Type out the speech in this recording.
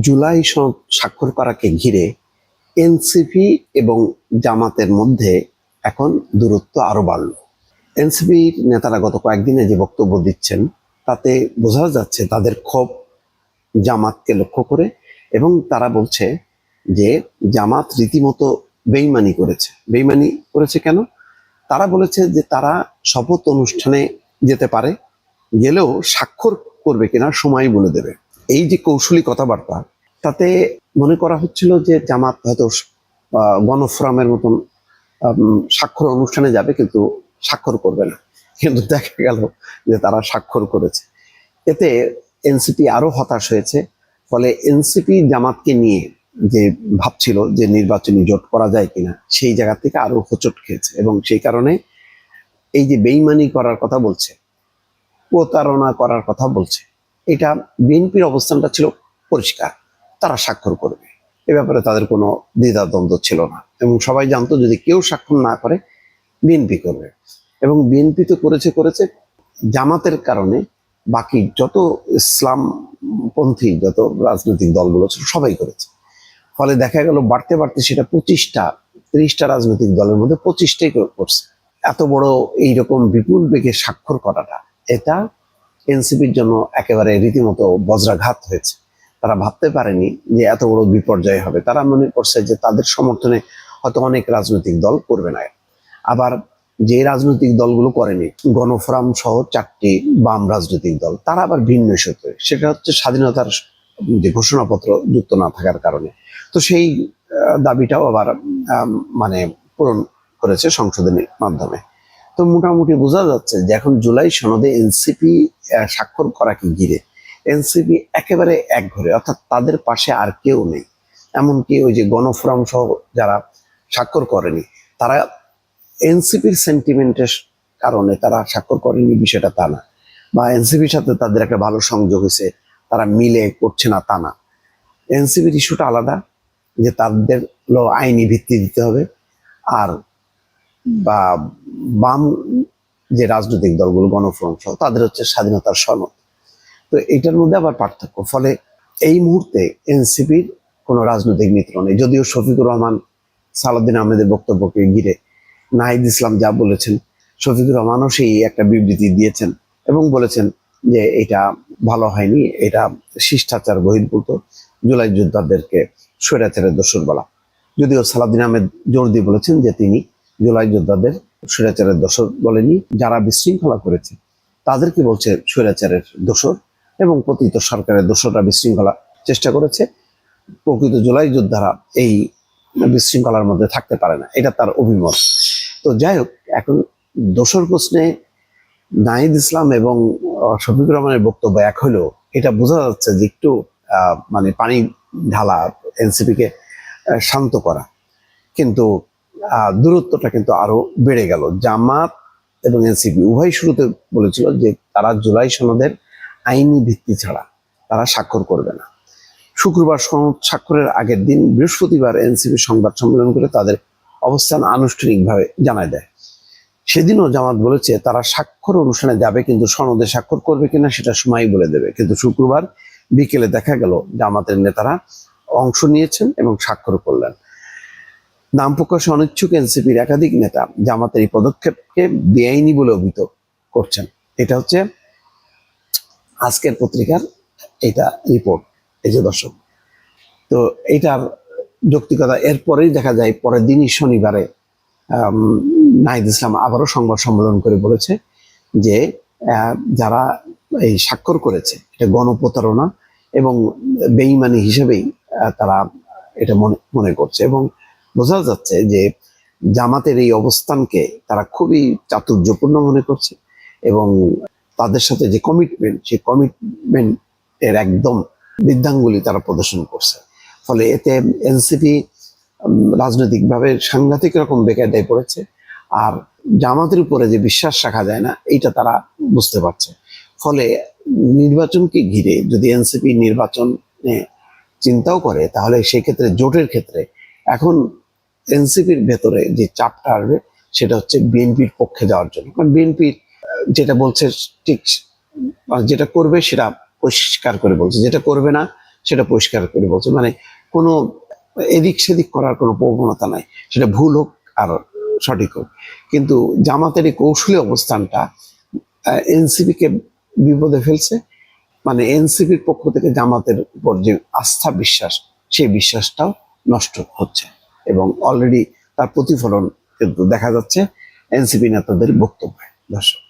জুলাই স্বাক্ষর করাকে ঘিরে এনসিপি এবং জামাতের মধ্যে এখন দূরত্ব আরও বাড়ল। এনসিপির নেতারা গত কয়েকদিনে যে বক্তব্য দিচ্ছেন, তাতে বোঝা যাচ্ছে তাদের ক্ষোভ জামাতকে লক্ষ্য করে এবং তারা বলছে যে জামাত রীতিমতো বেইমানি করেছে। বেইমানি করেছে কেন? তারা বলেছে যে তারা শপথ অনুষ্ঠানে যেতে পারে, গেলেও স্বাক্ষর করবে কিনা সময় বলে দেবে। এই যে কৌশলী কথাবার্তা, তাতে মনে করা হচ্ছিল যে জামাত হয়তো গণফোরামের মতন স্বাক্ষর অনুষ্ঠানে যাবে কিন্তু স্বাক্ষর করবে না। কিন্তু দেখা গেল যে তারা স্বাক্ষর করেছে। এতে এনসিপি আরও হতাশ হয়েছে। ফলে এনসিপি জামাতকে নিয়ে যে ভাবছিল যে নির্বাচনী জোট করা যায় কিনা, সেই জায়গা থেকে আরও হোঁচট খেয়েছে। এবং সেই কারণে এই যে বেইমানি করার কথা বলছে, প্রতারণা করার কথা বলছে এটা বিএনপির অবস্থানটা ছিল পরিষ্কার। তারা স্বাক্ষর করবে। এ ব্যাপারে তাদের কোনো দ্বিধাদ্বন্দ্ব ছিল না। এবং সবাই জানতো যদি কেউ স্বাক্ষর না করে, বিএনপি করবে। এবং বিএনপি তো করেছে করেছে জামাতের কারণে বাকি যত ইসলামপন্থী, যত রাজনৈতিক দলগুলো ছিল, সবাই করেছে। ফলে দেখা গেল বাড়তে বাড়তে সেটা পঁচিশটা, ত্রিশটা রাজনৈতিক দলের মধ্যে পঁচিশটাই করছে। এত বড় এইরকম বিপুল বেগে স্বাক্ষর করাটা, এটা এনসিপির জন্য একেবারে রীতিমতো বজ্রাঘাত হয়েছে। তারা ভাবতে পারেনি যে এত বড় বিপর্যয় হবে। তারা মনে করছে যে তাদের সমর্থনে হয়তো অনেক রাজনৈতিক দল করবে না। আবার যে রাজনৈতিক দলগুলো করেনি, গণফোরাম সহ চারটি বাম রাজনৈতিক দল, তারা আবার ভিন্ন সূত্রে। সেটা হচ্ছে স্বাধীনতার যে ঘোষণাপত্র যুক্ত না থাকার কারণে। তো সেই দাবিটাও আবার মানে পূরণ করেছে সংশোধনের মাধ্যমে। তো মোটামুটি বোঝা যাচ্ছে যে এখন জুলাই সনদে এনসিপি স্বাক্ষর করাকে ঘিরে? এনসিপি একেবারে এক ঘরে, অর্থাৎ তাদের পাশে আর কেউ নেই। এমনকি ওই যে গণফোরাম সহ যারা স্বাক্ষর করেনি, তারা এনসিপির সেন্টিমেন্টের কারণে তারা স্বাক্ষর করেনি, বিষয়টা তা না। বা এনসিপির সাথে তাদের একটা ভালো সংযোগ হয়েছে, তারা মিলে করছে না তা না। এনসিপির ইস্যুটা আলাদা, যে তাদের আইনি ভিত্তি দিতে হবে, আর বা বাম যে রাজনৈতিক দলগুলো গণফ্রন্ট সহ, তাদের হচ্ছে স্বাধীনতার সনদ। তো এটার মধ্যে আবার পার্থক্য। ফলে এই মুহূর্তে এনসিপির কোনো রাজনৈতিক মিত্র নেই। যদিও শফিকুর রহমান, সালাউদ্দিন আহমেদের বক্তব্যকে ঘিরে নাহিদ ইসলাম যা বলেছেন, শফিকুর রহমানও সেই একটা বিবৃতি দিয়েছেন এবং বলেছেন যে এটা ভালো হয়নি, এটা শিষ্টাচার বহির্ভূত, জুলাই যোদ্ধাদেরকে স্বৈরাচারের দোষর বলা। যদিও সালাউদ্দিন আহমেদ জোর দিয়ে বলেছেন যে তিনি জুলাই যোদ্ধাদের স্বৈরাচারের দোষর বলেনি যারা বিশৃঙ্খলা করেছে তাদেরকে বলছে স্বৈরাচারের দোষর এবং প্রকৃত সরকারের দোষররা বিশৃঙ্খলা চেষ্টা করেছে। প্রকৃত জুলাই যোদ্ধারা এই বিশৃঙ্খলার মধ্যে থাকতে পারে না এটা তার অভিমত। তো যাই হোক এখন দোষর প্রশ্নে নাহিদ ইসলাম এবং আহ, শফিকুর রহমানের বক্তব্য এক হলেও এটা বোঝা যাচ্ছে যে একটু মানে পানি ঢালা এনসিপিকে শান্ত করা। কিন্তু দূরত্বটা কিন্তু আরও বেড়ে গেল। জামাত এবং এনসিপি উভয় শুরুতে বলেছিল যে তারা জুলাই সনদের আইনি ভিত্তি ছাড়া তারা স্বাক্ষর করবে না। শুক্রবার সনদ স্বাক্ষরের আগের দিন বৃহস্পতিবার এনসিপি সংবাদ সম্মেলন করে তাদের অবস্থান আনুষ্ঠানিকভাবে জানায় দেয়। সেদিনও জামাত বলেছে, তারা স্বাক্ষর অনুষ্ঠানে যাবে কিন্তু সনদে স্বাক্ষর করবে কিনা সেটা সময় বলে দেবে। কিন্তু শুক্রবার বিকেলে দেখা গেল, জামাতের নেতারা অংশ নিয়েছেন এবং স্বাক্ষর করলেন। নাম প্রকাশে অনিচ্ছুক এনসিপির একাধিক নেতা জামাতের এই পদক্ষেপকে বেআইনি বলে অভিহিত করছেন। এটা হচ্ছে আজকের পত্রিকার এটা রিপোর্ট এই যে দর্শক। তো এটার যৌক্তিকতা এরপরেই দেখা যায়, পরের দিনই শনিবারে নাহিদ ইসলাম আবারও সংবাদ সম্মেলন করে বলেছে যে যারা এই স্বাক্ষর করেছে, এটা গণপ্রতারণা এবং বেইমানি হিসেবেই তারা এটা মনে মনে করছে এবং বোঝা যাচ্ছে যে জামাতের এই অবস্থানকে তারা খুবই চাতুর্যপূর্ণ মনে করছে এবং তাদের সাথে যে কমিটমেন্ট সেই কমিটমেন্ট এর একদম বৃদ্ধাঙ্গুলি তারা প্রদর্শন করছে। ফলে এতে এনসিপি রাজনৈতিকভাবে সাংঘাতিক রকম বেকায়দায় পড়েছে আর জামাতের উপরে যে বিশ্বাস রাখা যায় না, এইটা তারা বুঝতে পারছে। ফলে নির্বাচনকে ঘিরে যদি এনসিপি নির্বাচন চিন্তাও করে, তাহলে সেই ক্ষেত্রে জোটের ক্ষেত্রে এখন এনসিপির ভেতরে যে চাপটা আসবে, সেটা হচ্ছে বিএনপির পক্ষে যাওয়ার জন্য। কারণ বিএনপির যেটা বলছে ঠিক যেটা করবে সেটা পরিষ্কার করে বলছে। যেটা করবে না, সেটা পরিষ্কার করে বলছে। মানে কোনো এদিক সেদিক করার কোনো প্রবণতা নাই। সেটা ভুল হোক আর সঠিক হোক। কিন্তু জামাতের এই কৌশলী অবস্থানটা এনসিপিকে বিপদে ফেলছে। মানে এনসিপির পক্ষ থেকে জামাতের উপর যে আস্থা বিশ্বাস, সেই বিশ্বাসটাও নষ্ট হচ্ছে। এবং অলরেডি তার প্রতিফলন কিন্তু দেখা যাচ্ছে এনসিপি নেতাদের বক্তব্যে। দর্শক।